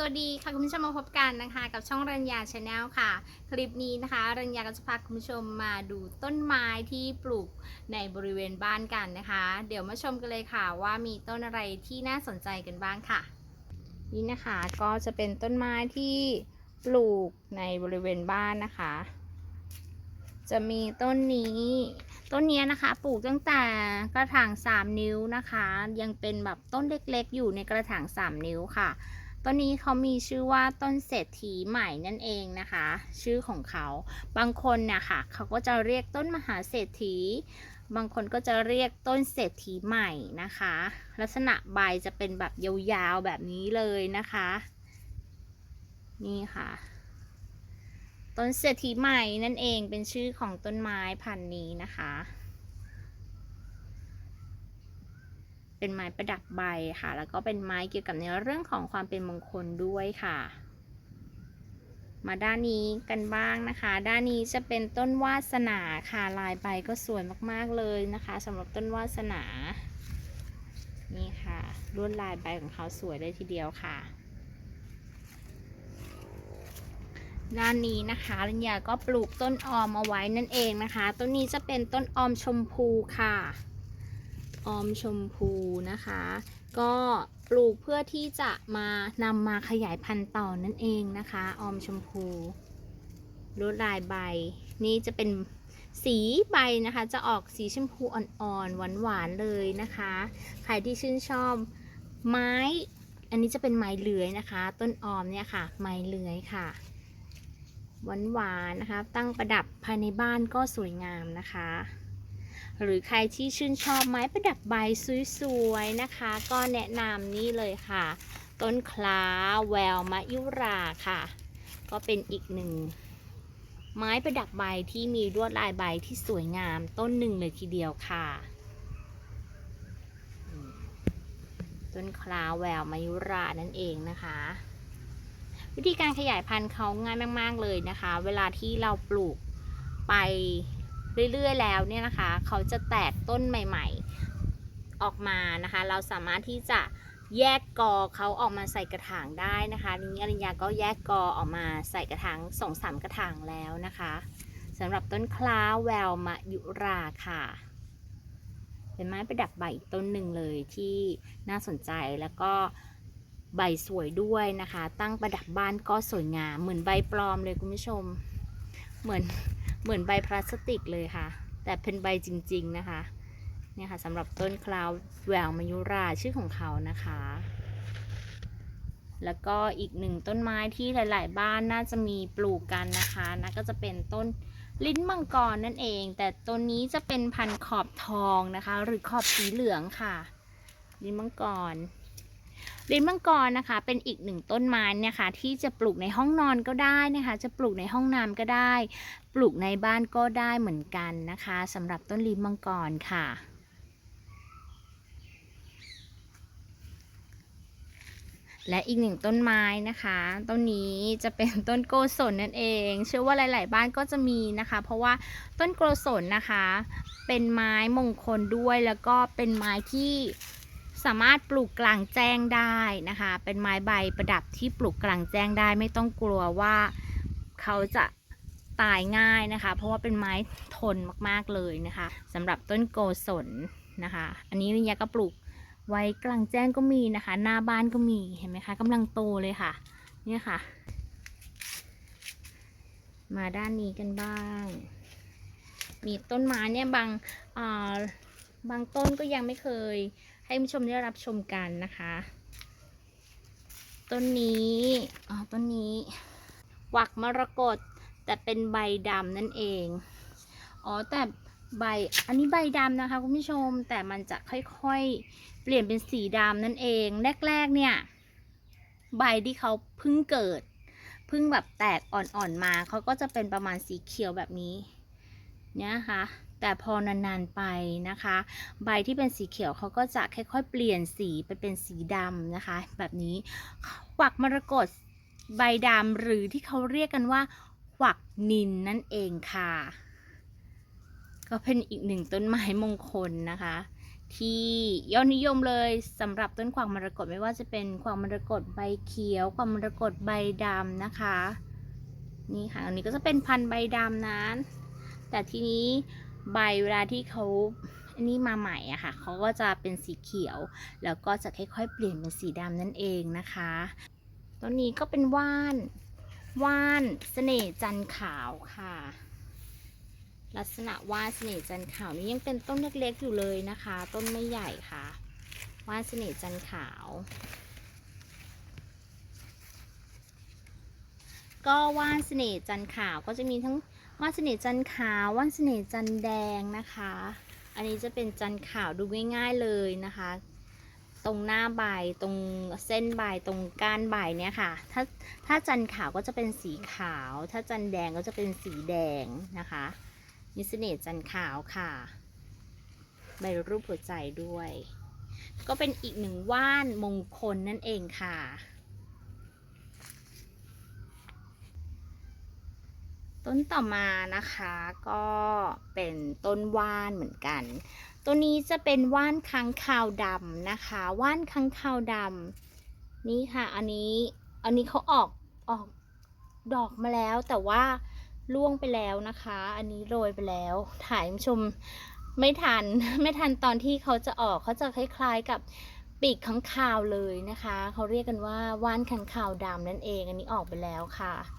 สวัสดีค่ะคุณผู้ชมมาพบกันนะคะกับช่องรัญญาชาแนลค่ะ คลิปนี้นะคะรัญญาก็จะพาคุณผู้ชมมาดูต้นไม้ที่ปลูกในบริเวณบ้านกันนะคะ เดี๋ยวมาชมกันเลยค่ะว่ามีต้นอะไรที่น่าสนใจกันบ้างค่ะ นี่นะคะก็จะเป็นต้นไม้ที่ปลูกในบริเวณบ้านนะคะ จะมีต้นนี้ ต้นนี้นะคะปลูกตั้งแต่กระถาง 3 นิ้วนะคะ ยังเป็นแบบต้นเล็กๆ อยู่ในกระถาง 3 นิ้วค่ะ ต้นนี้เขามีชื่อว่าต้นเศรษฐีใหม่นั่นเองนะคะ ชื่อของเขาบางคนเนี่ยค่ะเขาก็จะเรียกต้นมหาเศรษฐี บางคนก็จะเรียกต้นเศรษฐีใหม่นะคะ ลักษณะใบจะเป็นแบบยาวๆแบบนี้เลยนะคะ นี่ค่ะต้นเศรษฐีใหม่นั่นเองเป็นชื่อของต้นไม้พันธุ์นี้นะคะ เป็นไม้ประดับใบค่ะ แล้วก็เป็นไม้เกี่ยวกับในเรื่องของความเป็นมงคลด้วยค่ะ มาด้านนี้กันบ้างนะคะ ด้านนี้จะเป็นต้นวาสนาค่ะ ลายใบก็สวยมากๆเลยนะคะสำหรับต้นวาสนา นี่ค่ะลวดลายใบของเขาสวยเลยทีเดียวค่ะด้านนี้นะคะลัญญาก็ปลูกต้นออมเอาไว้นั่นเองนะคะ ต้นนี้จะเป็นต้นออมชมพูค่ะ ออมชมพูนะคะ ก็ปลูกเพื่อที่จะมานำมาขยายพันธุ์ต่อนั่นเองนะคะ ออมชมพูลวดลายใบ นี่จะเป็นสีใบนะคะ จะออกสีชมพูอ่อนๆหวานๆเลยนะคะ ใครที่ชื่นชอบไม้ อันนี้จะเป็นไม้เลื้อยนะคะ ต้นออมเนี่ยค่ะ ไม้เลื้อยค่ะหวานหวานๆนะคะ ตั้งประดับภายในบ้านก็สวยงามนะคะ หรือใครที่ชื่นชอบไม้ประดับใบสวยๆนะคะ ก็แนะนำนี่เลยค่ะ ต้นคล้าแววมะยุราค่ะ ก็เป็นอีกหนึ่งไม้ประดับใบที่มีลวดลายใบที่สวยงามต้นหนึ่งเลยทีเดียวค่ะ ต้นคล้าแววมายุรานั่นเองนะคะ วิธีการขยายพันธุ์เขาง่ายมาก ๆ เลยนะคะ เวลาที่เราปลูกไป เรื่อยๆแล้วเนี่ยนะคะ เขาจะแตกต้นใหม่ ๆออกมานะคะ เราสามารถที่จะแยกกอเขาออกมาใส่กระถางได้นะคะนี้อริญญาก็แยกกอออกมาใส่กระถางสองสามกระถางแล้วนะคะสำหรับต้นคล้าแววมะยุราค่ะ เป็นไม้ประดับใบอีกต้นหนึ่งเลยที่น่าสนใจแล้วก็ใบสวยด้วยนะคะ ตั้งประดับบ้านก็สวยงามเหมือนใบปลอมเลยคุณผู้ชม เหมือน เหมือนใบพลาสติกเลยค่ะ แต่เป็นใบจริง ๆนะคะเนี่ยค่ะสำหรับต้นคลาวแววมายุราชื่อของเขานะคะ แล้วก็อีกหนึ่งต้นไม้ที่หลาย ๆ บ้านน่าจะมีปลูกกันนะคะนะก็จะเป็นต้นลิ้นมังกรนั่นเอง แต่ต้นนี้จะเป็นพันธุ์ขอบทองนะคะ หรือขอบสีเหลืองค่ะ ลิ้นมังกร ลิ้นมังกรนะคะ เป็นอีกหนึ่งต้นไม้นี่ค่ะที่จะปลูกในห้องนอนก็ได้นะคะ จะปลูกในห้องน้ำก็ได้ ปลูกในบ้านก็ได้เหมือนกันนะคะสำหรับต้นลิ้นมังกรค่ะและอีกหนึ่งต้นไม้นะคะ ต้นนี้จะเป็นต้นโกศลนั่นเอง เชื่อว่าหลาย ๆ บ้านก็จะมีนะคะ เพราะว่าต้นโกศลนะคะ เป็นไม้มงคลด้วยแล้วก็เป็นไม้ที่ สามารถปลูกกลางแจ้งได้นะคะ เป็นไม้ใบประดับที่ปลูกกลางแจ้งได้ ไม่ต้องกลัวว่าเขาจะตายง่ายนะคะ เพราะว่าเป็นไม้ทนมากๆเลยนะคะสำหรับต้นโกศลนะคะ อันนี้นิยาก็ปลูกไว้กลางแจ้งก็มีนะคะ หน้าบ้านก็มีเห็นไหมคะกำลังโตเลยค่ะ เนี่ยค่ะ มาด้านนี้กันบ้าง มีต้นไม้เนี่ยบางอ่าบางต้นก็ยังไม่เคย ให้ผู้ชมได้รับชมกันนะคะ ต้นนี้อ๋อต้นนี้หวักมรกตแต่เป็นใบดำนั่นเอง อ๋อแต่ใบอันนี้ใบดำนะคะคุณผู้ชมแต่มันจะค่อยๆ เปลี่ยนเป็นสีดำนั่นเอง แรกๆเนี่ย ใบที่เขาเพิ่งเกิดเพิ่งแบบแตกอ่อนๆมาเขาก็จะเป็นประมาณสีเขียวแบบนี้เนี่ยค่ะ แต่พอนานๆไปนะคะ ใบที่เป็นสีเขียวเขาก็จะค่อยๆ เปลี่ยนสีไปเป็นสีดำนะคะ แบบนี้หวักมรกตใบดำหรือที่เขาเรียกกันว่าหวักนินนั่นเองค่ะ ก็เป็นอีกหนึ่งต้นไม้มงคลนะคะ ที่ยอดนิยมเลยสำหรับต้นกวางมรกตไม่ว่าจะเป็นกวางมรกตใบเขียวกวางมรกตใบดำนะคะ นี่ค่ะอันนี้ก็จะเป็นพันธุ์ใบดำนะแต่ทีนี้ ใบเวลาที่เขาอันนี้มาใหม่อะค่ะเขาก็จะเป็นสีเขียว แล้วก็จะค่อยๆเปลี่ยนเป็นสีดำนั่นเองนะคะต้นนี้ก็เป็นว่านว่านเสน่ห์จันขาวค่ะ ลักษณะว่านเสน่ห์จันขาวนี้ยังเป็นต้นเล็กๆอยู่เลยนะคะ ต้นไม่ใหญ่ค่ะ ว่านเสน่ห์จันขาว ก็ว่านเสน่ห์จันขาวก็จะมีทั้ง ว่านเสน่ห์จันขาวว่านเสน่ห์จันแดงนะคะ อันนี้จะเป็นจันขาวดูง่าย ๆเลยนะคะ ตรงหน้าใบตรงเส้นใบตรงก้านใบเนี่ยค่ะ ถ้าถ้าจันขาวก็จะเป็นสีขาว ถ้าจันแดงก็จะเป็นสีแดงนะคะนิสเน่ห์จันขาวค่ะ ใบรูปหัวใจด้วย ก็เป็นอีกหนึ่งว่านมงคลนั่นเองค่ะ ต้นต่อมานะคะก็เป็นต้นว่านเหมือนกัน ตัวนี้จะเป็นว่านค้างคาวดำนะคะว่านค้างคาวดำนี่ค่ะ อันนี้อันนี้เขาออกออกดอกมาแล้วแต่ว่าล่วงไปแล้วนะคะ อันนี้โรยไปแล้ว ถ่ายชมไม่ทันไม่ทันตอนที่เขาจะออกเขาจะคล้ายๆกับปีกค้างคาวเลยนะคะ เขาเรียกกันว่าว่านค้างคาวดำนั่นเอง อันนี้ออกไปแล้วค่ะ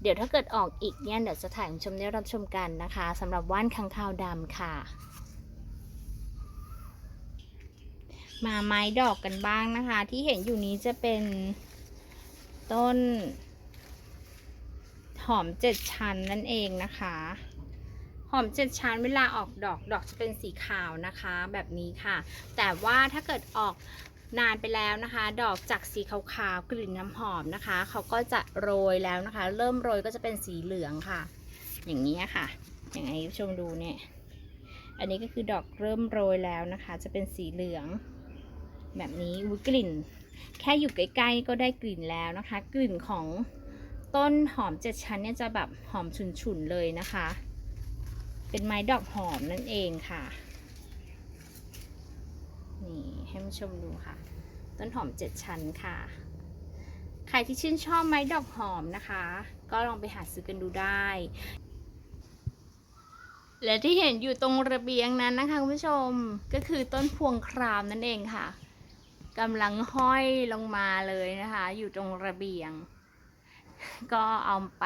เดี๋ยวถ้าเกิดออกอีกเนี่ยเดี๋ยวจะถ่ายให้ผู้ชมได้รับชมกันนะคะสำหรับว่านค้างคาวดำค่ะ มาไม้ดอกกันบ้างนะคะ ที่เห็นอยู่นี้จะเป็นต้น หอมเจ็ดชั้นนั่นเองนะคะ หอมเจ็ดชั้นเวลาออกดอกดอกจะเป็นสีขาวนะคะ แบบนี้ค่ะ แต่ว่าถ้าเกิดออก นานไปแล้วนะคะ ดอกจากสีขาวๆกลิ่นน้ำหอมนะคะ เขาก็จะโรยแล้วนะคะ เริ่มโรยก็จะเป็นสีเหลืองค่ะ อย่างนี้ค่ะ อย่างให้ผู้ชมดูเนี่ย อันนี้ก็คือดอกเริ่มโรยแล้วนะคะ จะเป็นสีเหลือง แบบนี้อุ๊ยกลิ่น แค่อยู่ใกล้ๆก็ได้กลิ่นแล้วนะคะ กลิ่นของต้นหอมเจ็ดชั้นเนี่ยจะแบบหอมฉุนๆเลยนะคะ เป็นไม้ดอกหอมนั่นเองค่ะ นี่ให้มาชมดูค่ะ ต้นหอมเจ็ดชั้นค่ะ ใครที่ชื่นชอบไม้ดอกหอมนะคะ ก็ลองไปหาซื้อกันดูได้ และที่เห็นอยู่ตรงระเบียงนั้นนะคะคุณผู้ชมก็คือต้นพวงครามนั่นเองค่ะกำลังห้อยลงมาเลยนะคะ อยู่ตรงระเบียง ก็เอาไป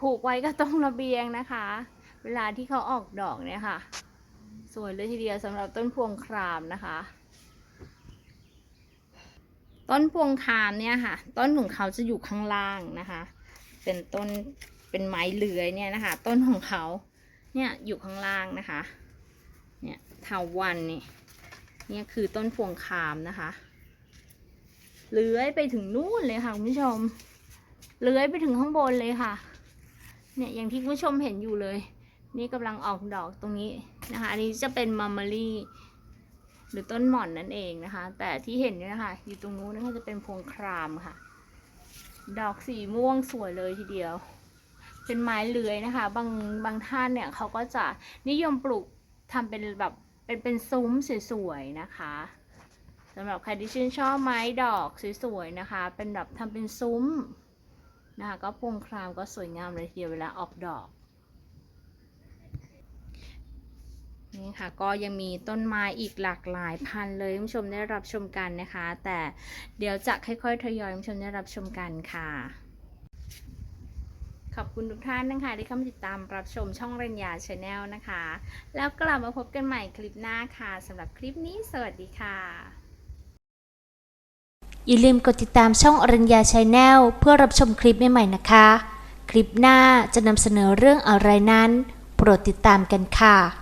ผูกไว้กับตรงระเบียงนะคะ เวลาที่เขาออกดอกเนี่ยค่ะ สวยเลยทีเดียวสำหรับต้นพวงครามนะคะ ต้นพวงครามเนี่ยค่ะ ต้นของเขาจะอยู่ข้างล่างนะคะ เป็นต้นเป็นไม้เลื้อยเนี่ยนะคะ ต้นของเขาเนี่ยอยู่ข้างล่างนะคะ เนี่ยเถาวันนี่เนี่ยคือต้นพวงครามนะคะเลื้อยไปถึงนู่นเลยค่ะคุณผู้ชมเลื้อยไปถึงข้างบนเลยค่ะ เนี่ยอย่างที่คุณผู้ชมเห็นอยู่เลย นี่กำลังออกดอกตรงนี้นะคะ อันนี้จะเป็นมัมเมอรี่หรือต้นหม่อนนั่นเองนะคะ แต่ที่เห็นเนี่ยนะคะอยู่ตรงนู้นนะคะจะเป็นพวงครามค่ะ ดอกสีม่วงสวยเลยทีเดียว เป็นไม้เลื้อยนะคะ บางบางท่านเนี่ยเขาก็จะนิยมปลูกทำเป็นแบบเป็นเป็นซุ้มสวยๆนะคะสำหรับใครที่ชื่นชอบไม้ดอกสวยๆนะคะ เป็นแบบทำเป็นซุ้มนะคะ ก็พวงครามก็สวยงามเลยทีเดียวเวลาออกดอก นี่ค่ะก็ยังมีต้นไม้อีกหลากหลายพันเลยคุณผู้ชมได้รับชมกันนะคะ แต่เดี๋ยวจะค่อยๆทยอยคุณผู้ชมได้รับชมกันค่ะ ขอบคุณทุกท่านนะคะที่เข้ามาติดตามรับชมช่องเรนยาชาแนลนะคะ แล้วกลับมาพบกันใหม่คลิปหน้าค่ะสำหรับคลิปนี้สวัสดีค่ะ อย่าลืมกดติดตามช่องอรัญญาชาแนลเพื่อรับชมคลิปใหม่ๆนะคะ คลิปหน้าจะนำเสนอเรื่องอะไรนั้น โปรดติดตามกันค่ะ